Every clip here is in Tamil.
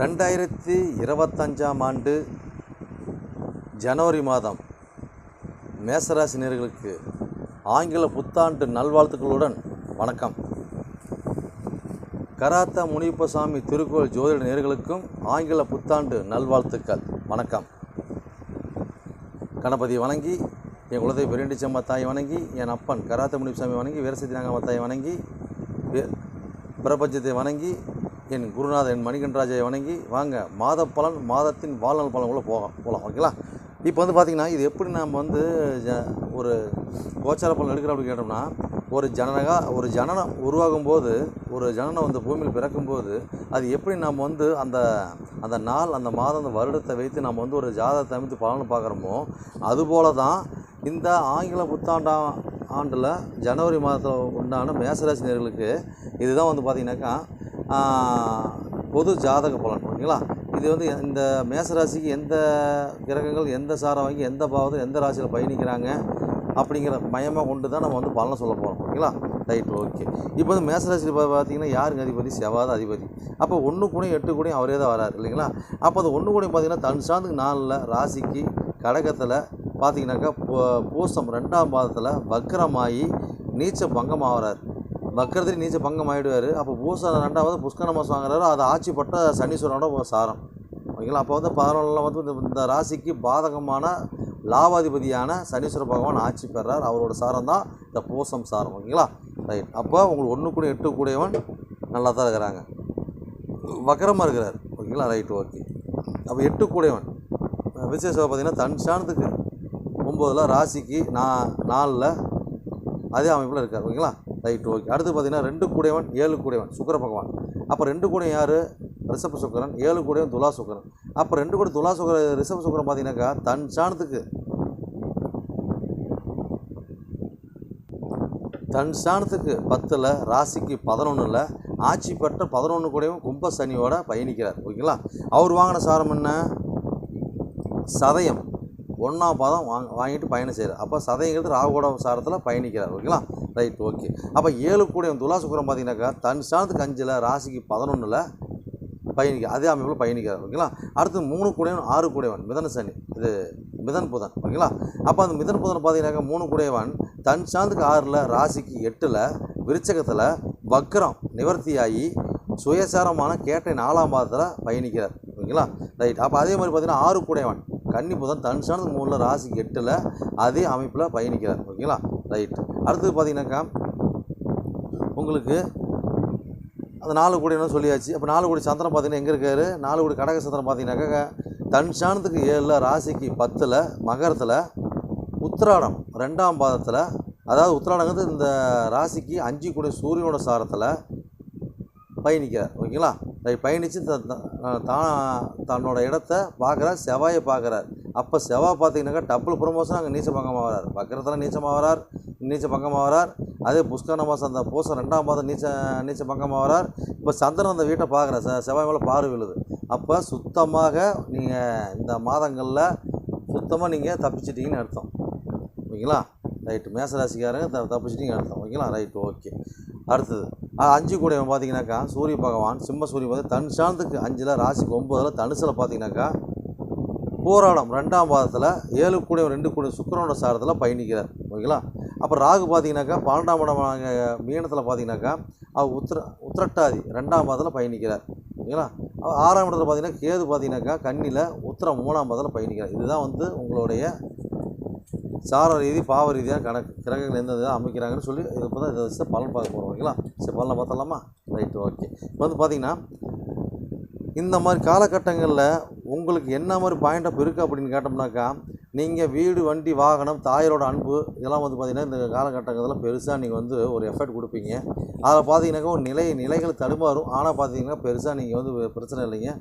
ரெண்டாயிரத்தி இருபத்தஞ்சாம் ஆண்டு ஜனவரி மாதம் மேசராசினியர்களுக்கு ஆங்கில புத்தாண்டு நல்வாழ்த்துக்களுடன் வணக்கம். கராத்தா முனிப்பசாமி திருக்கோள் ஜோதிட நேர்களுக்கும் ஆங்கில புத்தாண்டு நல்வாழ்த்துக்கள். வணக்கம். கணபதி வணங்கி என் குலதெய்வ பெரியண்டிச்சம்மா தாயை வணங்கி என் அப்பன் கராத்த முனிப்பசாமி வணங்கி வீரசத்தி நாங்கம்மா தாயை வணங்கி பிரபஞ்சத்தை வணங்கி என் குருநாதன் என் மணிகண்டராஜை வணங்கி வாங்க மாத பலன் மாதத்தின் வாழ்நாள் பலன் கூட போகலாம் போகலாம் ஓகேங்களா? இப்போ வந்து பார்த்திங்கன்னா இது எப்படி நாம் வந்து ஜ- ஒரு கோச்சார பலன் எடுக்கிறோம் அப்படின்னு கேட்டோம்னா ஒரு ஜனனகா ஒரு ஜனனம் உருவாகும் போது ஒரு ஜனனம் வந்து பூமியில் பிறக்கும்போது அது எப்படி நாம் வந்து அந்த அந்த நாள் அந்த மாதம் அந்த வருடத்தை வைத்து நம்ம வந்து ஒரு ஜாதகத்தை அமைத்து பலன் பார்க்குறோமோ அதுபோல தான் இந்த ஆங்கில புத்தாண்டா ஆண்டில் ஜனவரி மாதத்தில் உண்டான மேசராசினியர்களுக்கு இதுதான் வந்து பார்த்திங்கனாக்கா பொது ஜாதக பலன் ஓகேங்களா? இது வந்து இந்த மேசராசிக்கு எந்த கிரகங்கள் எந்த சாரம் வாங்கி எந்த பாவத்தில் எந்த ராசியில் பயணிக்கிறாங்க அப்படிங்கிற மையமாக கொண்டு தான் நம்ம வந்து பலனை சொல்ல போகிறோம் ஓகேங்களா? ரைட் ஓகே இப்போ வந்து மேசராசியில் பார்த்தீங்கன்னா யாருங்க அதிபதி? செவ்வாத அதிபதி. அப்போ ஒன்று கூட எட்டு கூடையும் அவரே தான் வராரு இல்லைங்களா? அப்போ அந்த ஒன்று கூடயும் பார்த்தீங்கன்னா தன் சார்ந்து நாளில் ராசிக்கு கடகத்தில் பார்த்தீங்கன்னாக்கா பூ- பூசம் ரெண்டாம் மாதத்தில் வக்கரமாகி நீச்ச பங்கம் ஆகிறார் வக்கரத்தில் நீச்ச பங்கம் ஆகிடுவார் அப்போ பூசாரம் ரெண்டாவது புஷ்கர மாதம் வாங்குறாரு. அது ஆட்சிப்பட்ட சனீஸ்வரனோட சாரம். ஓகேங்களா? அப்போ வந்து பதினொன்றில் வந்து இந்த- இந்த ராசிக்கு பாதகமான லாபாதிபதியான சனீஸ்வர பகவான் ஆட்சி பெறார். அவரோட சாரம் தான் இந்த பூசம் சாரம். ஓகேங்களா? ரைட். அப்போ உங்களுக்கு ஒன்று கூட எட்டு கூடியவன் நல்லா தான் இருக்கிறாங்க. வக்கரமாக இருக்கிறார். ஓகேங்களா? Right okay. அப்போ எட்டு கூடையவன். விசேஷம் பார்த்தீங்கன்னா தன் சாணத்துக்கு ஒம்போதில் ராசிக்கு நா நாலில் அதே அமைப்பில் இருக்கார். ஓகேங்களா? Right okay. அடுத்து பார்த்தீங்கன்னா ரெண்டு கூடையவன் ஏழு கூடையவன் சுக்கர பகவான். அப்போ ரெண்டு கூடையும் யார்? ரிஷப சுக்கரன் ஏழு கூடவன் துலா சுக்கரன். அப்போ ரெண்டு கூட துலா சுக்கர ரிஷப சுக்கரன் பார்த்தீங்கன்னாக்கா தன் சாணத்துக்கு தன் ஸ்தானத்துக்கு பத்தில் ராசிக்கு பதினொன்றில் ஆட்சி பெற்ற பதினொன்று கூடயும் கும்ப சனியோட பயணிக்கிறார். ஓகேங்களா? அவர் வாங்கின சாரம் என்ன? சதயம். ஒன்றாம் பாதம் வாங்க வாங்கிட்டு பயணம் செய்கிறார் அப்போ சதயங்கிறது ராகுவோட சாரத்தில் பயணிக்கிறார். ஓகேங்களா? Right okay. அப்போ ஏழு கூடிய துலா சுக்கரம் பார்த்தீங்கன்னாக்கா தன் ஸ்தானத்துக்கு அஞ்சில் ராசிக்கு பதினொன்றில் பயணிக்க அதே அமைப்பில் பயணிக்கிறார். ஓகேங்களா? அடுத்து மூணு கூடையவன் ஆறு கூடையவன் மிதன சனி. இது மிதன் புதன். ஓகேங்களா? அப்போ அந்த மிதன் புதன் பார்த்தீங்கன்னாக்கா மூணு கூடையவன் தன் சாந்துக்கு ஆறில் ராசிக்கு எட்டில் விருச்சகத்தில் வக்ரம் நிவர்த்தியாகி சுயசாரமான கேட்டை நாலாம் பாதத்தில் பயணிக்கிறார். ஓகேங்களா? ரைட். அப்போ அதே மாதிரி பார்த்தீங்கன்னா ஆறு கூடையவன் கன்னி புதன் தன் மூணில் ராசி எட்டில் அதே அமைப்பில் பயணிக்கிறார். ஓகேங்களா? ரைட் அடுத்தது பார்த்தீங்கன்னாக்கா உங்களுக்கு அந்த நாலு கோடின்னு சொல்லியாச்சு? அப்போ நாலு கோடி சந்திரன் பார்த்தீங்கன்னா எங்கே இருக்காரு? நாலு கோடி கடக சந்திரன் பார்த்தீங்கன்னாக்கா தன் சாணத்துக்கு ஏழில் ராசிக்கு பத்தில் மகரத்தில் உத்திராடம் ரெண்டாம் பாதத்தில் அதாவது உத்திராடங்கிறது இந்த ராசிக்கு அஞ்சு கோடி சூரியனோட சாரத்தில் பயணிக்கிறார். ஓகேங்களா? பயணித்து தான் தன்னோட இடத்த பார்க்குறார் செவ்வாயை பார்க்குறார். அப்போ செவ்வாய் பார்த்தீங்கன்னாக்கா டபுள் ப்ரொமோஷன் அங்கே நீச்ச பங்கமாக வரார். பக்கத்தில் நீச்சமாக வரார் நீச்ச பங்கமாக வரார். அதே புஷ்கர மாதம் அந்த பூசம் ரெண்டாம் மாதம் நீச்ச நீச்ச பங்கமாக வரார். இப்போ சந்திரன் அந்த வீட்டை பார்க்குறார். ச செவ்வாய் மேலே பார்வை விழுது. அப்போ சுத்தமாக நீங்கள் இந்த மாதங்களில் சுத்தமாக நீங்கள் தப்பிச்சிட்டிங்கன்னு அர்த்தம். ஓகேங்களா? ரைட்டு. மேசராசிக்காரங்க த தப்பிச்சிட்டிங்கன்னு அர்த்தம். ஓகேங்களா? ரைட்டு. ஓகே. அடுத்தது. அஞ்சு கூடையவன் பார்த்தீங்கன்னாக்கா சூரிய பகவான் சிம்ம சூரிய பகவான் தன் சாந்தத்துக்கு அஞ்சில் ராசிக்கு ஒம்பதில் தனுசில் பார்த்தீங்கன்னாக்கா போராடம் ரெண்டாம் பாதத்தில் ஏழு கூடையவன் ரெண்டு கூடிய சுக்கிரனோட சாரத்தில் பயணிக்கிறார். ஓகேங்களா? அப்புறம் ராகு பார்த்தீங்கன்னாக்கா பன்னெண்டாம் இடம் மீனத்தில் பார்த்தீங்கன்னாக்கா அவர் உத்திர உத்திரட்டாதி ரெண்டாம் பாதத்தில் பயணிக்கிறார். ஓகேங்களா? ஆறாம் இடத்துல பார்த்தீங்கன்னா கேது பார்த்தீங்கன்னாக்கா கண்ணியில் உத்திரம் மூணாம் பாதத்தில் பயணிக்கிறார். இதுதான் வந்து உங்களுடைய சார ரீதி பாவ ரீதியாக கணக்கு கிரகங்கள் எந்த இதாக அமைக்கிறாங்கன்னு சொல்லி இது இப்போ தான் இதை வச்சு பலன் பார்க்க போகிறோம் ஓகேங்களா? சரி பலனை பார்த்தலாமா ரைட் ஓகே. இப்போ வந்து பார்த்தீங்கன்னா இந்த மாதிரி காலகட்டங்களில் உங்களுக்கு என்ன மாதிரி பாயிண்ட் ஆஃப் இருக்குது அப்படின்னு கேட்டோம்னாக்கா நீங்கள் வீடு வண்டி வாகனம் தாயரோட அன்பு இதெல்லாம் வந்து பார்த்திங்கன்னா இந்த காலகட்டங்களில் பெருசாக நீங்கள் வந்து ஒரு எஃபர்ட் கொடுப்பீங்க. அதில் பார்த்தீங்கன்னாக்கா ஒரு நிலை நிலைகள் தடுமாறும். ஆனால் பார்த்தீங்கன்னா பெருசாக நீங்கள் வந்து பிரச்சனை இல்லைங்க.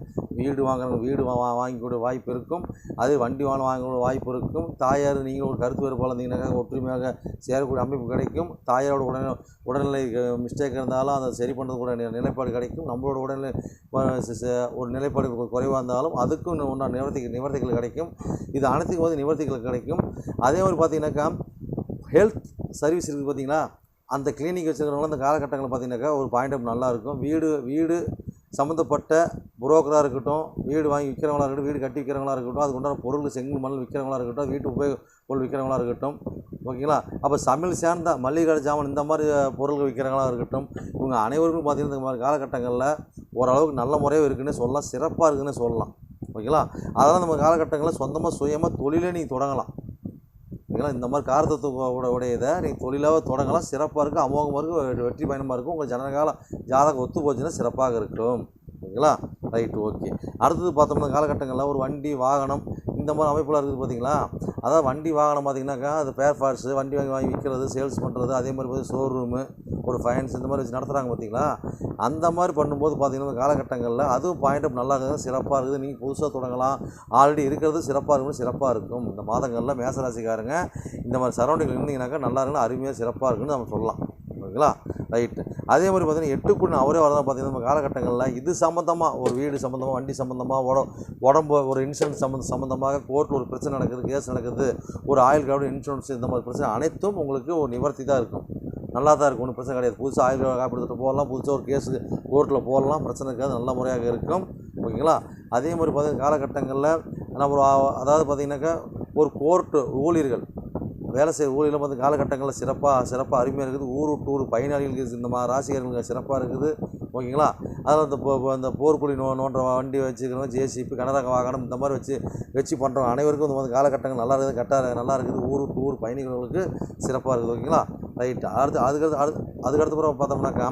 வீடு வாங்கணும் வீடு வா வாங்கிக்கூட வாய்ப்பு இருக்கும். அது வண்டி வாங்க வாங்கக்கூட வாய்ப்பு இருக்கும். தாயார் நீங்கள் ஒரு கருத்து வேறுபாடு இருந்தீங்கன்னாக்கா ஒற்றுமையாக சேரக்கூடிய அமைப்பு கிடைக்கும். தாயாரோட உடனே உடல்நிலை மிஸ்டேக் இருந்தாலும் அதை சரி பண்ணுறது கூட நிலைப்பாடு கிடைக்கும். நம்மளோட உடல்நிலை ஒரு நிலைப்பாடு குறைவாக இருந்தாலும் அதுக்கும் ஒன்றா நிவர்த்தி நிவர்த்திகள் கிடைக்கும். இது அனைத்துக்கும் வந்து நிவர்த்திகள் கிடைக்கும். அதே மாதிரி பார்த்தீங்கன்னாக்கா ஹெல்த் சர்வீஸ் இருக்குது பார்த்திங்கன்னா அந்த கிளினிக் வச்சுருக்கிறவங்க அந்த காலகட்டங்களில் பார்த்தீங்கன்னாக்கா ஒரு பாயிண்ட் அப் நல்லாயிருக்கும் வீடு வீடு சம்மந்தப்பட்ட புரோக்கராக இருக்கட்டும் வீடு வாங்கி விற்கிறவங்களா இருக்கட்டும் வீடு கட்டி விற்கிறவங்களா இருக்கட்டும் அதுக்கு உண்டான பொருள் செங்கல் மணல் விற்கிறவங்களா இருக்கட்டும் வீட்டு உபயோக பொருள் விற்கிறவங்களா இருக்கட்டும். ஓகேங்களா? அப்போ சமையல் சேர்ந்த மளிகை கடை ஜாமான் இந்த மாதிரி பொருள்கள் விற்கிறவங்களா இருக்கட்டும் இவங்க அனைவருக்கும் பார்த்தீங்கன்னா இந்த மாதிரி காலகட்டங்களில் ஓரளவுக்கு நல்ல முறையாக இருக்குன்னு சொல்லலாம் சிறப்பாக இருக்குதுன்னு சொல்லலாம். ஓகேங்களா? அதெல்லாம் நம்ம காலகட்டங்களில் சொந்தமாக சுயமாக தொழிலே நீங்கள் தொடங்கலாம். ஓகேங்களா இந்த மாதிரி காரத்தத்துவோட உடையதை நீங்கள் தொழிலாக தொடங்கலாம். சிறப்பாக இருக்கும். அமோகமாக இருக்கும். வெற்றி பயணமாக இருக்கும். உங்கள் ஜனகால ஜாதகம் ஒத்து போச்சுன்னா சிறப்பாக இருக்கும். ஓகேங்களா? Right okay. அடுத்தது பார்த்தோம்னா காலகட்டங்களில் ஒரு வண்டி வாகனம் இந்த மாதிரி அமைப்புலாம் இருக்குது பார்த்தீங்களா? அதாவது வண்டி வாகனம் பார்த்தீங்கன்னாக்கா அது பேர் பார்ட்ஸு வண்டி வாங்கி வாங்கி விற்கிறது சேல்ஸ் பண்ணுறது அதே மாதிரி பார்த்து ஷோரூமு ஒரு ஃபைனான்ஸ் இந்த மாதிரி வச்சு நடத்துகிறாங்க பார்த்தீங்களா? அந்த மாதிரி பண்ணும்போது பார்த்தீங்கன்னா காலகட்டங்களில் அதுவும் பாயிண்ட் அப் நல்லா இருக்குது சிறப்பாக இருக்குது. நீங்கள் புதுசாக தொடங்கலாம். ஆல்ரெடி இருக்கிறது சிறப்பாக இருக்கும் சிறப்பாக இருக்கும். இந்த மாதங்களில் மேசராசிக்காரங்க இந்த மாதிரி சரௌண்டிங்கில் இருந்தீங்கன்னாக்கா நல்லா இருக்குன்னு அருமையாக சிறப்பாக இருக்குன்னு நம்ம சொல்லலாம். ஓகேங்களா? ரைட்டு அதே மாதிரி பார்த்தீங்கன்னா எட்டுக்குன்னு அவரே வரதான் பார்த்தீங்கன்னா நம்ம காலகட்டங்களில் இது சம்மந்தமாக ஒரு வீடு சம்மந்தமாக வண்டி சம்மந்தமாக உட உடம்பு ஒரு இன்சூரன்ஸ் சம்மந்த சம்மந்தமாக கோர்ட்டில் ஒரு பிரச்சனை நடக்குது கேஸ் நடக்குது ஒரு ஆயில் கார்டு இன்சூரன்ஸ் இந்த மாதிரி பிரச்சனை அனைத்தும் உங்களுக்கு ஒரு நிவர்த்தி தான் இருக்கும். நல்லா தான் இருக்கும் ஒன்றும் பிரச்சனை கிடையாது. புதுசாக ஆயில் காப்பீடு போகலாம் புதுசாக ஒரு கேஸு கோர்ட்டில் போடலாம் பிரச்சனை இருக்காது நல்ல முறையாக இருக்கும். ஓகேங்களா? அதே மாதிரி பார்த்திங்கன்னா காலகட்டங்களில் நம்ம அதாவது பார்த்தீங்கன்னாக்கா ஒரு கோர்ட்டு ஊழியர்கள் வேலை செய்கிற ஊழியில் வந்து காலகட்டங்களில் சிறப்பாக சிறப்பாக அருமையாக இருக்குது. ஊர் விட்டு ஊர் பயனாளிகளுக்கு இந்த மாதிரி ராசிகர்களுக்கு சிறப்பாக இருக்குது. ஓகேங்களா? அதில் இந்த போ அந்த இந்த போர்க்குழி நோ நோன்ற வண்டி வச்சுக்கணும் ஜேசிபி கனரக வாகனம் இந்த மாதிரி வச்சு வச்சு பண்ணுறோம் அனைவருக்கும் இந்த மாதிரி காலகட்டங்கள் நல்லா இருக்குது கரெக்டாக நல்லா இருக்குது. ஊர் விட்டு ஊர் பயணிகளுக்கு சிறப்பாக இருக்குது. ஓகேங்களா? ரைட் அடுத்து அதுக்கடுத்து அடுத்து அதுக்கடுத்து பிறகு பார்த்தோம்னாக்கா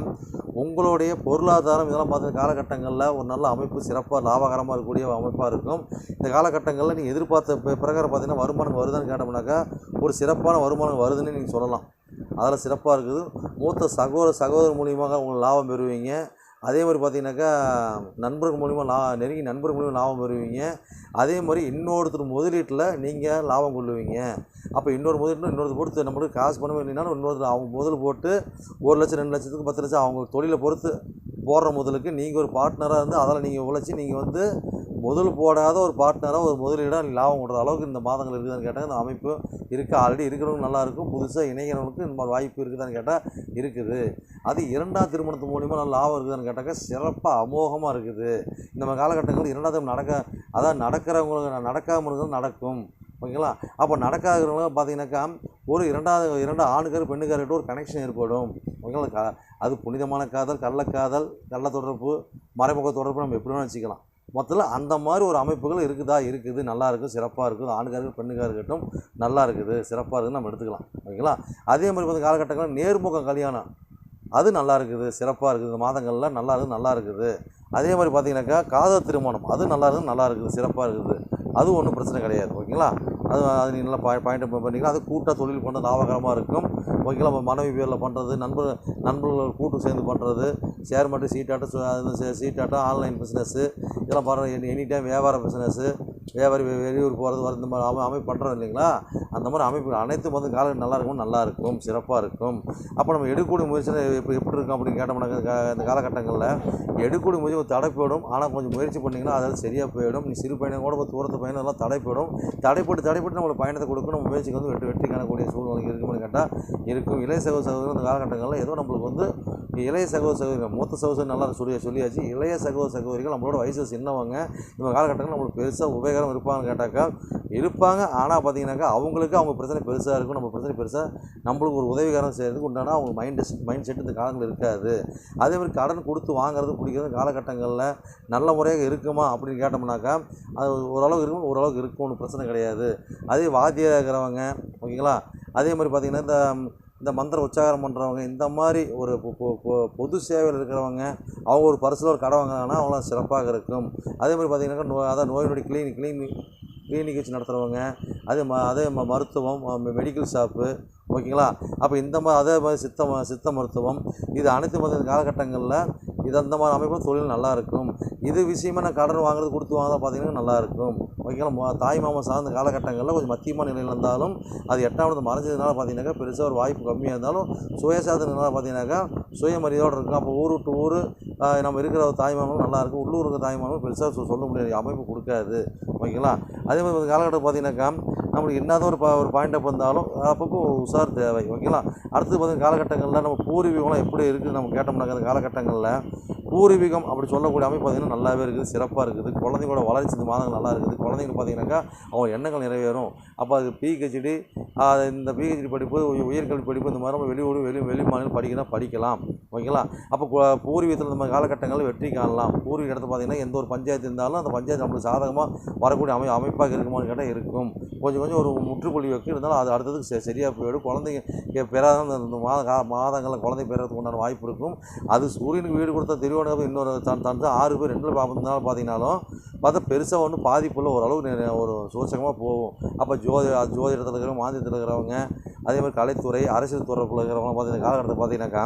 உங்களுடைய பொருளாதாரம் இதெல்லாம் பார்த்தீங்கன்னா காலகட்டங்களில் ஒரு நல்ல அமைப்பு சிறப்பாக லாபகரமாக இருக்கக்கூடிய அமைப்பாக இருக்கும். இந்த காலகட்டங்களில் நீங்கள் எதிர்பார்த்த பிரகாரம் பார்த்தீங்கன்னா வருமானம் வருதுன்னு கேட்டோம்னாக்கா ஒரு சிறப்பான வருமானம் வருதுன்னு நீங்கள் சொல்லலாம். அதில் சிறப்பாக இருக்குது. மூத்த சகோதர சகோதரர் மூலியமாக உங்களுக்கு லாபம் பெறுவீங்க. அதே மாதிரி பார்த்தீங்கன்னாக்கா நண்பர்கள் மூலிமா லா நெருங்கி நண்பர்கள் மூலிமா லாபம் பெறுவீங்க. அதே மாதிரி இன்னொருத்தர் முதலீட்டில் நீங்கள் லாபம் கொள்ளுவீங்க. அப்போ இன்னொரு முதலீட்டில் இன்னொருத்தர் பொறுத்து நம்மளுக்கு காசு பண்ண வேண்டியனாலும் இன்னொருத்தர் அவங்க முதல் போட்டு ஒரு லட்சம் ரெண்டு லட்சத்துக்கு பத்து லட்சம் அவங்க தொழிலை பொறுத்து போடுற முதலுக்கு நீங்கள் ஒரு பார்ட்னராக இருந்து அதில் நீங்கள் உழைச்சி நீங்கள் வந்து முதல் போடாத ஒரு பார்ட்னராக ஒரு முதலீடாக நீ லாபம் கொடுற அளவுக்கு இந்த மாதங்கள் இருக்குதான்னு கேட்டால் இந்த அமைப்பு இருக்குது ஆல்ரெடி இருக்கிறவங்க நல்லா இருக்கும். புதுசாக இணைகிறவங்களுக்கு இந்த மாதிரி வாய்ப்பு இருக்குதான்னு கேட்டால் இருக்குது. அது இரண்டாம் திருமணத்து மூலிமா நல்ல லாபம் இருக்குதான்னு கேட்டாக்கா சிறப்பாக அமோகமாக இருக்குது. இந்த மாதிரி காலகட்டங்களில் இரண்டாம் திருமணம் நடக்க அதான் நடக்கிறவங்களுக்கு நடக்காம இருக்கிறது நடக்கும். ஓகேங்களா? அப்போ நடக்காதவங்க பார்த்தீங்கன்னாக்கா ஒரு இரண்டாவது இரண்டு ஆணுக்கார் பெண்ணுக்கார்கிட்ட ஒரு கனெக்ஷன் ஏற்படும். ஓகேங்களா? அது புனிதமான காதல் கள்ளக்காதல் கள்ள தொடர்பு மறைமுக தொடர்பு நம்ம எப்படி வேணால் வச்சுக்கலாம். மொத்தத்தில் அந்த மாதிரி ஒரு அமைப்புகள் இருக்குதா? இருக்குது. நல்லா இருக்குது சிறப்பாக இருக்குது ஆணுக்காரர்கள் பெண்ணுக்காக இருக்கட்டும் நல்லா இருக்குது. சிறப்பாக இருக்குதுன்னு நம்ம எடுத்துக்கலாம். ஓகேங்களா? அதே மாதிரி வந்து காலகட்டங்களில் நேர்முக கல்யாணம். அது நல்லா இருக்குது சிறப்பாக இருக்குது. இந்த மாதங்களில் நல்லா இருக்குது நல்லா இருக்குது. அதே மாதிரி பார்த்தீங்கன்னாக்கா காதல் திருமணம். அது நல்லா இருக்குது நல்லா இருக்குது சிறப்பாக இருக்குது. அது ஒன்றும் பிரச்சனை கிடையாது. ஓகேங்களா? அது அது நீ நல்லா பாய் பாயிண்ட் பண்ணிக்கலாம் அது கூட்டாக தொழில் பண்ண லாபகரமாக இருக்கும். ஓகேங்களா நம்ம மனைவி பேரில் பண்ணுறது நண்பர் நண்பர்கள் கூட்டு சேர்ந்து பண்ணுறது ஷேர் மட்டும் சீட்டாட்டம் அது சே- சீட்டாட்டம் ஆன்லைன் பிஸ்னஸ்ஸு இதெல்லாம் பண்ணுறது எனி டைம் வியாபார பிஸ்னஸ்ஸு வியாபாரி வெளியூர் போகிறது வர இந்த மாதிரி அமை அமைப்பு பண்ணுறோம் இல்லைங்களா? அந்த மாதிரி அமைப்பு அனைத்தும் வந்து கால நல்லா இருக்கும் நல்லா இருக்கும் சிறப்பாக இருக்கும். அப்போ நம்ம எடுக்கூடிய முயற்சியில் எப்படி எப்படி இருக்கும் அப்படின்னு கேட்டோம்னாக்க இந்த காலகட்டங்களில் எடுக்கூடிய முயற்சி ஒரு போயிடும் ஆனால் கொஞ்சம் முயற்சி பண்ணிங்கன்னா அதாவது சரியாக போயிடும். நீ சிறு பயணம் கூட தூரத்து பயணம் எல்லாம் தடைப்படும். தடைப்பட்டு தடைப்பட்டு நம்மளுக்கு பயணத்தை கொடுக்கும். நம்ம முயற்சிக்கு வந்து வெற்றி வெற்றி காணக்கூடிய சூழ்நிலை இருக்கும்னு கேட்டால் இருக்கும். இளைய சகோதர சகோதரர் இந்த காலகட்டங்களில் ஏதோ நம்மளுக்கு வந்து இளைய சகோதர சகோதரிகள் மூத்த சகோதரர் நல்லா சொல்லி சொல்லியாச்சு. இளைய சகோதர சகோதரிகள் நம்மளோட வயசு சின்னவங்க. இந்த காலகட்டங்கள் நம்மளுக்கு பெருசாக உபயோகம் இருப்பாங்கன்னு கேட்டாக்கா இருப்பாங்க. ஆனால் பார்த்தீங்கன்னாக்கா அவங்களுக்கு அவங்க பிரச்சனை பெருசாக இருக்கும். நம்ம பிரச்சனை பெருசாக நம்மளுக்கு ஒரு உதவிகரம் செய்கிறதுக்கு உண்டான அவங்க மைண்ட் மைண்ட் செட் இந்த காலங்கள் இருக்காது. அதே மாதிரி கடன் கொடுத்து வாங்குறது பிடிக்கிறது காலகட்டங்களில் நல்ல முறையாக இருக்குமா அப்படின்னு கேட்டோம்னாக்கா அது ஓரளவுக்கு இருக்கும் ஓரளவுக்கு இருக்கும் ஒன்றும் பிரச்சனை கிடையாது. அதே வாத்தியாக இருக்கிறவங்க ஓகேங்களா? அதே மாதிரி பார்த்திங்கன்னா இந்த இந்த மந்திர உச்சாரம் பண்ணுறவங்க இந்த மாதிரி ஒரு பொ- பொ- பொது சேவையில் இருக்கிறவங்க அவங்க ஒரு பரிசில் ஒரு கடை வாங்கினாங்கன்னா அவங்களாம் சிறப்பாக இருக்கும். அதே மாதிரி பார்த்திங்கனாக்கா நோ அதான் நோய் நொடி கிளீனிக் கிளீனிக் கிளினிக் வச்சு நடத்துகிறவங்க அதே ம அதே ம மருத்துவம் மெடிக்கல் ஷாப்பு ஓகேங்களா அப்போ இந்த மாதிரி அதே மாதிரி சித்த சித்த மருத்துவம் இது அனைத்து மத காலகட்டங்களில் இது அந்த மாதிரி அமைப்பில் தொழில் நல்லா இருக்கும். இது விஷயமா நான் கடன் வாங்குறது கொடுத்து வாங்குறது பார்த்தீங்கன்னா நல்லா இருக்கும். ஓகேங்களா? தாய் மாமா சார்ந்த காலகட்டங்களில் கொஞ்சம் மத்தியமான நிலையில் இருந்தாலும் அது எட்டாவது மறைஞ்சதுனால பார்த்தீங்கன்னாக்கா பெருசாக ஒரு வாய்ப்பு கம்மியாக இருந்தாலும் சுயசாதனால பார்த்தீங்கன்னாக்கா சுயமரியாதையோடு இருக்கும். அப்போ ஊர் விட்டு ஊர் நம்ம இருக்கிற தாய் மாமனும் நல்லா இருக்கும். உள்ளூர் இருக்கிற தாய் மாமனும் பெருசாக சொல்ல முடியாது. அமைப்பு கொடுக்காது. ஓகேங்களா? அதே மாதிரி இந்த காலகட்டம் பார்த்தீங்கன்னாக்கா நம்மளுக்கு என்னதான் ஒரு பா ஒரு பாயிண்ட் அப் வந்தாலும் அப்பப்போ உஷார் தேவை ஓகேங்களா? அடுத்தது பார்த்தீங்கன்னா காலகட்டங்களில் நம்ம பூர்வீகம்லாம் எப்படி இருக்குது நம்ம கேட்டோம்னாக்கா அந்த காலகட்டங்களில் பூர்வீகம் அப்படி சொல்லக்கூடிய அமைப்பு பார்த்தீங்கன்னா நல்லாவே இருக்குது சிறப்பாக இருக்குது. குழந்தைங்களோட வளர்ச்சி இந்த மாதங்கள் நல்லா இருக்குது. குழந்தைங்க பார்த்தீங்கன்னாக்கா அவங்க எண்ணங்கள் நிறைவேறும். அப்போ அது பிஹெச்டி இந்த பிஹெச்டி படிப்பு உயர்கல்வி படிப்பு இந்த மாதிரி நம்ம வெளியூர் வெளி வெளி மாநிலம் படிக்கணும் படிக்கலாம். ஓகேங்களா? அப்போ பூர்வீகத்தில் இந்த மாதிரி காலகட்டங்களில் வெற்றி காணலாம். பூர்வீக இடத்துல பார்த்தீங்கன்னா எந்த ஒரு பஞ்சாயத்து இருந்தாலும் அந்த பஞ்சாயத்து நம்மளுக்கு சாதகமாக வரக்கூடிய அமை அமைப்பாக இருக்குமான்னு கேட்டால் இருக்கும். கொஞ்சம் கொஞ்சம் ஒரு முற்றுப்புள்ளி வைக்க இருந்தாலும் அது அடுத்ததுக்கு சரியாக போயிடும். குழந்தைங்க பெறாத இந்த மாத கா மாதங்களில் குழந்தை பெறத்துக்கு உண்டான வாய்ப்பு இருக்கும். அது சூரியனுக்கு வீடு கொடுத்தா இவனுக்கு இன்னொரு தன் தந்து ஆறு பேர் ரெண்டில் பார்த்திங்கனாலும் பார்த்தீங்கனாலும் பார்த்தா பெருசாக ஒன்றும் பாதிப்புள்ள ஓரளவு ஒரு சூசகமாக போகும். அப்போ ஜோதி ஜோதிடத்தில் இருக்கிறவங்க மாந்தியத்தில் இருக்கிறவங்க அதே மாதிரி கலைத்துறை அரசியல் துறைக்குள்ள இருக்கிறவங்க பார்த்தீங்கன்னா காலகட்டத்தில் பார்த்தீங்கன்னாக்கா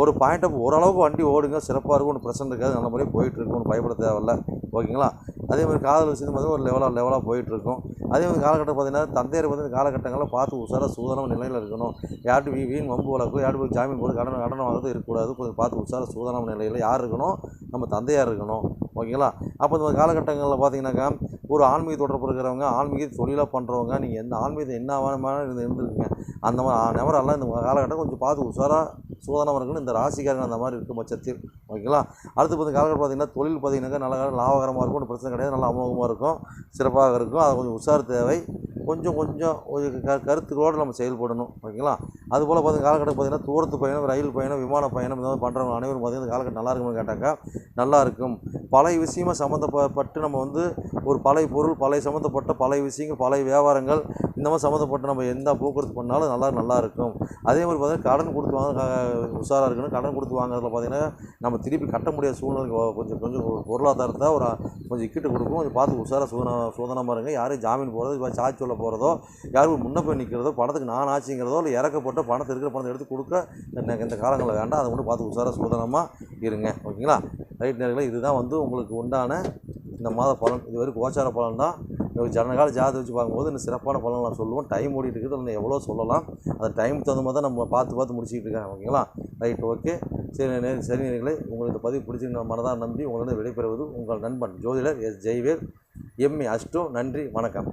ஒரு பாயிண்ட் ஆஃப் ஓரளவுக்கு வண்டி ஓடுங்க சிறப்பாக இருக்கும் ஒன்று பிரச்சனை இருக்காது நல்ல முறையாக போயிட்டு இருக்கும் பயப்பட தேவையில்ல. ஓகேங்களா? அதே மாதிரி காதல் விஷயம் பார்த்தீங்கன்னா ஒரு லெவலாக லெவலாக போயிட்டுருக்கும். அதே மாதிரி காலகட்டம் பார்த்தீங்கன்னா தந்தையர் வந்து இந்த காலகட்டங்களில் பார்த்து உஷாராக சூதனம் நிலையில் இருக்கணும். யார்ட்டு வீ வீண் வம்பு வழக்கு யார்ட்டு போய் ஜாமீன் போட்டு கடன் கடன் வாங்குறது இருக்கக்கூடாது. கொஞ்சம் பார்த்து உஷாராக சூதனம் நிலையில் யார் இருக்கணும்? நம்ம தந்தையாக இருக்கணும். ஓகேங்களா? அப்போ இந்த காலகட்டங்களில் பார்த்தீங்கன்னாக்கா ஒரு ஆன்மீக தொடர்பு இருக்கிறவங்க ஆன்மீக தொழிலாக பண்ணுறவங்க நீங்கள் எந்த ஆன்மீகத்தை என்ன வேணுமான இருந்து இருந்துருக்குங்க அந்த மாதிரி நபரெல்லாம் இந்த காலகட்டம் கொஞ்சம் பார்த்து உஷாராக சூதனம் இந்த ராசிக்காரங்க அந்த மாதிரி இருக்கும் பட்சத்தில். ஓகேங்களா? அடுத்து பார்த்து காலகட்டம் பார்த்தீங்கன்னா தொழில் பார்த்தீங்கன்னாக்கா நல்ல லாபகரமாக இருக்கும் ஒன்றும் பிரச்சனை கிடையாது நல்லா அமோகமாக இருக்கும் சிறப்பாக இருக்கும். அது கொஞ்சம் உஷார் தேவை. கொஞ்சம் கொஞ்சம் ஒரு க கருத்துக்களோடு நம்ம செயல்படணும். ஓகேங்களா? அதுபோல் பார்த்தீங்கன்னா காலகட்டம் பார்த்தீங்கன்னா தூரத்து பயணம் ரயில் பயணம் விமான பயணம் இந்த மாதிரி பண்ணுறவங்க அனைவரும் பார்த்தீங்கன்னா இந்த காலகட்டம் நல்லா இருக்கும்னு கேட்டாக்கா நல்லா இருக்கும். பழைய விஷயமா சம்மந்தப்பட்டு நம்ம வந்து ஒரு பழைய பொருள் பழைய சம்மந்தப்பட்ட பழைய விஷயங்கள் பழைய வியாபாரங்கள் இந்த மாதிரி சம்மந்தப்பட்ட நம்ம எந்த போக்குவரத்து பண்ணாலும் நல்லா நல்லா இருக்கும். அதே மாதிரி பார்த்திங்கன்னா கடன் கொடுத்து வாங்க உஷாராக இருக்கணும். கடன் கொடுத்து வாங்குறதுல பார்த்தீங்கன்னா நம்ம திருப்பி கட்ட முடியாத சூழ்நிலை கொஞ்சம் கொஞ்சம் பொருளாதாரத்தை ஒரு கொஞ்சம் இக்கிட்டு கொடுக்கும். கொஞ்சம் பார்த்து உஷாராக சோதனை சோதனமாக இருங்க யாரும் ஜாமீன் போகிறது சாட்சி சொல்ல போகிறதோ யாரும் முன்ன போய் நிற்கிறதோ பணத்துக்கு நான் ஆச்சுங்கிறதோ இல்லை இறக்கப்பட்ட பணத்தை இருக்கிற பணத்தை எடுத்து கொடுக்க இந்த இந்த காலங்களில் வேண்டாம். அதை மட்டும் பார்த்து உசார சூதனமாக இருங்க. ஓகேங்களா? ரைட் நேரங்களே இதுதான் வந்து உங்களுக்கு உண்டான இந்த மாத பலன். இது வரைக்கும் கோச்சார பலன் தான். ஜனகால ஜாதகம் வச்சு பார்க்கும்போது இன்னும் சிறப்பான பலன் நான் சொல்லுவோம் டைம் ஓடிட்டு இருக்குது. அதில் எவ்வளோ சொல்லலாம். அந்த டைம் தகுந்த மாதிரி தான் நம்ம பார்த்து பார்த்து முடிச்சிக்கிட்டு இருக்கேன். ஓகேங்களா? ரைட் ஓகே சரி நேர் சரி நேர்களை உங்களுக்கு பதிவு பிடிச்சிருந்த மனதாக நம்பி உங்களிடம் விடைபெறுவது உங்கள் நண்பன் ஜோதிடர் எஸ். ஜெய்வேல். எம்ஏ அஷ்டோ நன்றி வணக்கம்.